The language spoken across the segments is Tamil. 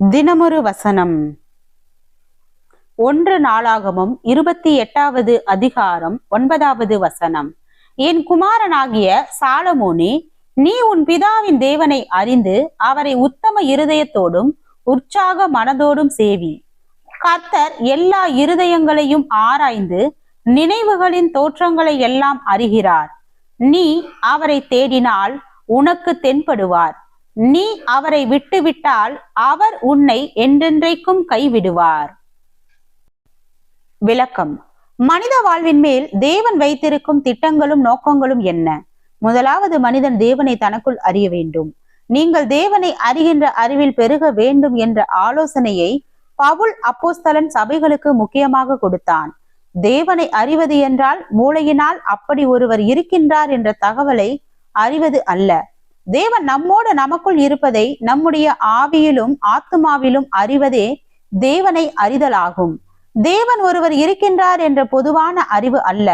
தினமொரு வசனம். ஒன்று நாளாகமும் இருபத்தி எட்டாவது அதிகாரம் ஒன்பதாவது வசனம். என் குமாரனாகிய சாலமோனே நீ உன் பிதாவின் தேவனை அறிந்து அவரை உத்தம இருதயத்தோடும் உற்சாக மனதோடும் சேவி. கர்த்தர் எல்லா இருதயங்களையும் ஆராய்ந்து நினைவுகளின் தோற்றங்களை எல்லாம் அறிகிறார். நீ அவரை தேடினால் உனக்கு தென்படுவார். நீ அவரை விட்டுவிட்டால் அவர் உன்னை என்றென்றைக்கும் கைவிடுவார். விளக்கம். மனித வாழ்வின் மேல் தேவன் வைத்திருக்கும் திட்டங்களும் நோக்கங்களும் என்ன? முதலாவது மனிதன் தேவனை தனக்குள் அறிய வேண்டும். நீங்கள் தேவனை அறிகின்ற அறிவில் பெருக வேண்டும் என்ற ஆலோசனையை பவுல் அப்போஸ்தலன் சபைகளுக்கு முக்கியமாக கொடுத்தான். தேவனை அறிவது என்றால் மூளையினால் அப்படி ஒருவர் இருக்கின்றார் என்ற தகவலை அறிவது அல்ல. தேவன் நம்மோடு நமக்குள் இருப்பதை நம்முடைய ஆவியிலும் ஆத்மாவிலும் அறிவதே தேவனை அறிதலாகும். தேவன் ஒருவர் இருக்கின்றார் என்ற பொதுவான அறிவு அல்ல.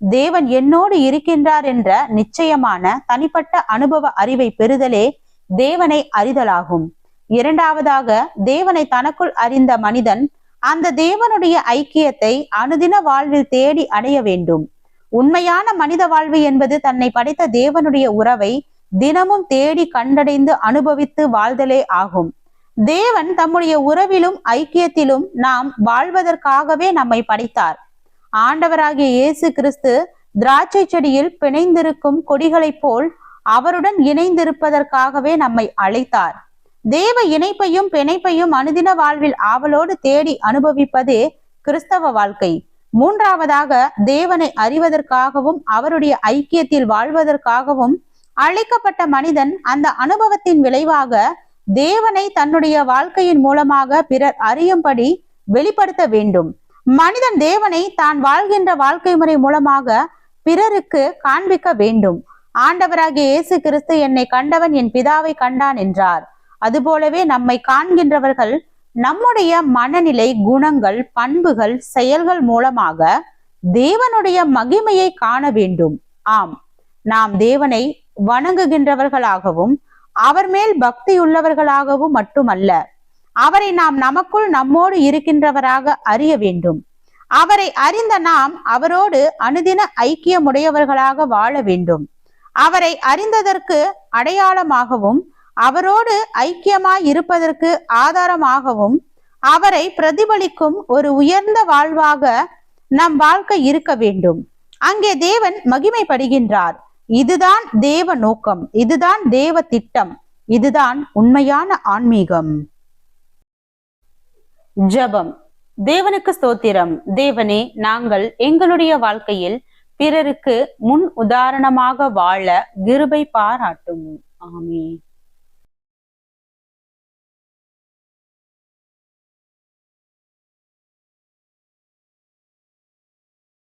தேவன் என்னோடு இருக்கின்றார் என்ற நிச்சயமான தனிப்பட்ட அனுபவ அறிவை பெறுதலே தேவனை அறிதலாகும். இரண்டாவதாக தேவனை தனக்குள் அறிந்த மனிதன் அந்த தேவனுடைய ஐக்கியத்தை அனுதின வாழ்வில் தேடி அடைய வேண்டும். உண்மையான மனித வாழ்வு என்பது தன்னை படைத்த தேவனுடைய உறவை தினமும் தேடி கண்டடைந்து அனுபவித்து வாழ்தலே ஆகும். தேவன் தம்முடைய உறவிலும் ஐக்கியத்திலும் நாம் வாழ்வதற்காகவே நம்மை படைத்தார். ஆண்டவராகிய இயேசு கிறிஸ்து திராட்சை செடியில் பிணைந்திருக்கும் கொடிகளைப் போல் அவருடன் இணைந்திருப்பதற்காகவே நம்மை அழைத்தார். தேவ இணைப்பையும் பிணைப்பையும் அனுதின வாழ்வில் ஆவலோடு தேடி அனுபவிப்பதே கிறிஸ்தவ வாழ்க்கை. மூன்றாவதாக தேவனை அறிவதற்காகவும் அவருடைய ஐக்கியத்தில் வாழ்வதற்காகவும் அழைக்கப்பட்ட மனிதன் அந்த அனுபவத்தின் விளைவாக தேவனை தன்னுடைய வாழ்க்கையின் மூலமாக பிறர் அறியும்படி வெளிப்படுத்த வேண்டும். மனிதன் தேவனை தான் வாழ்கின்ற வாழ்க்கை முறை மூலமாக பிறருக்கு காண்பிக்க வேண்டும். ஆண்டவராகிய இயேசு கிறிஸ்து என்னை கண்டவன் என் பிதாவை கண்டான் என்றார். அதுபோலவே நம்மை காண்கின்றவர்கள் நம்முடைய மனநிலை குணங்கள் பண்புகள் செயல்கள் மூலமாக தேவனுடைய மகிமையை காண வேண்டும். ஆம் நாம் தேவனை வணங்குகின்றவர்களாகவும் அவர் மேல் பக்தி உள்ளவர்களாகவும் மட்டுமல்ல அவரை நாம் நமக்குள் நம்மோடு இருக்கின்றவராக அறிய வேண்டும். அவரை அறிந்த நாம் அவரோடு அனுதின ஐக்கியமுடையவர்களாக வாழ வேண்டும். அவரை அறிந்ததற்கு அடையாளமாகவும் அவரோடு ஐக்கியமாய் இருப்பதற்கு ஆதாரமாகவும் அவரை பிரதிபலிக்கும் ஒரு உயர்ந்த வாழ்வாக நம் வாழ்க்கை இருக்க வேண்டும். அங்கே தேவன் மகிமைப்படுகின்றார். இதுதான் தேவ நோக்கம் இதுதான் தேவ திட்டம் இதுதான் உண்மையான ஆன்மீகம். ஜபம். தேவனுக்கு ஸ்தோத்திரம். தேவனே நாங்கள் எங்களுடைய வாழ்க்கையில் பிறருக்கு முன் உதாரணமாக வாழ கிருபை பாராட்டும். ஆமே